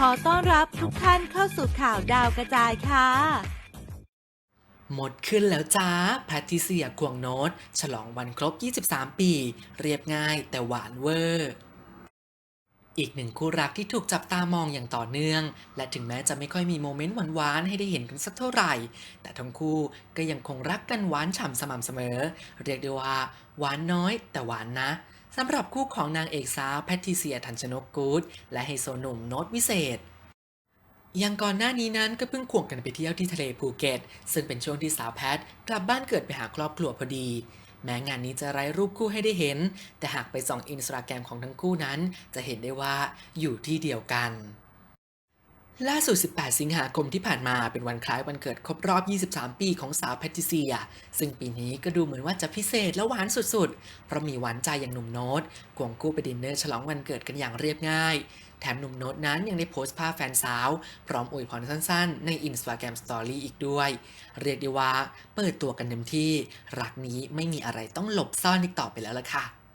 ขอต้อนรับทุกท่านเข้าสู่ข่าวดาวกระจายค่ะ หมดขึ้นแล้วจ้าแพทริเซียควงโนตฉลองวันครบ 23 ปี เรียบง่ายแต่หวานเวอร์อีกหนึ่งคู่รักที่ถูกจับตามองอย่างต่อเนื่อง และถึงแม้จะไม่ค่อยมีโมเมนต์หวานๆให้ได้เห็นกันสักเท่าไหร่ แต่ทั้งคู่ก็ยังคงรักกันหวานฉ่ำสม่ำเสมอ เรียกได้ว่าหวานน้อยแต่หวานนะ สำหรับคู่ของนางเอกสาวแพทริเซียทันชนกกูดและไฮโซหนุ่มโน้ตวิเศษอย่างก่อนหน้านี้นั้นก็เพิ่งควงกันไปเที่ยวที่ทะเลภูเก็ต ซึ่งเป็นช่วงที่สาวแพทกลับบ้านเกิดไปหาครอบครัวพอดี แม้งานนี้จะไร้รูปคู่ให้ได้เห็น แต่หากไปส่องอินสตาแกรมของทั้งคู่นั้น จะเห็นได้ว่าอยู่ที่เดียวกัน ล่าสุด 18 สิงหาคมที่ผ่านมาเป็นวันคล้ายวันเกิดครบรอบ 23 ปีของสาวแพทริเซีย ซึ่งปีนี้ก็ดูเหมือนว่าจะพิเศษและหวานสุดๆ เพราะมีหวานใจอย่างหนุ่มโน้ตควงคู่ไปดินเนอร์ฉลองวันเกิดกันอย่างเรียบง่าย แถมหนุ่มโน้ตนั้นยังได้โพสต์ภาพแฟนสาว พร้อมอวยพรสั้นๆ ใน Instagram Story อีกด้วย เรียกได้ว่าเปิดตัวกันเต็มที่ รักนี้ไม่มีอะไรต้องหลบซ่อนอีกต่อไปแล้วล่ะค่ะ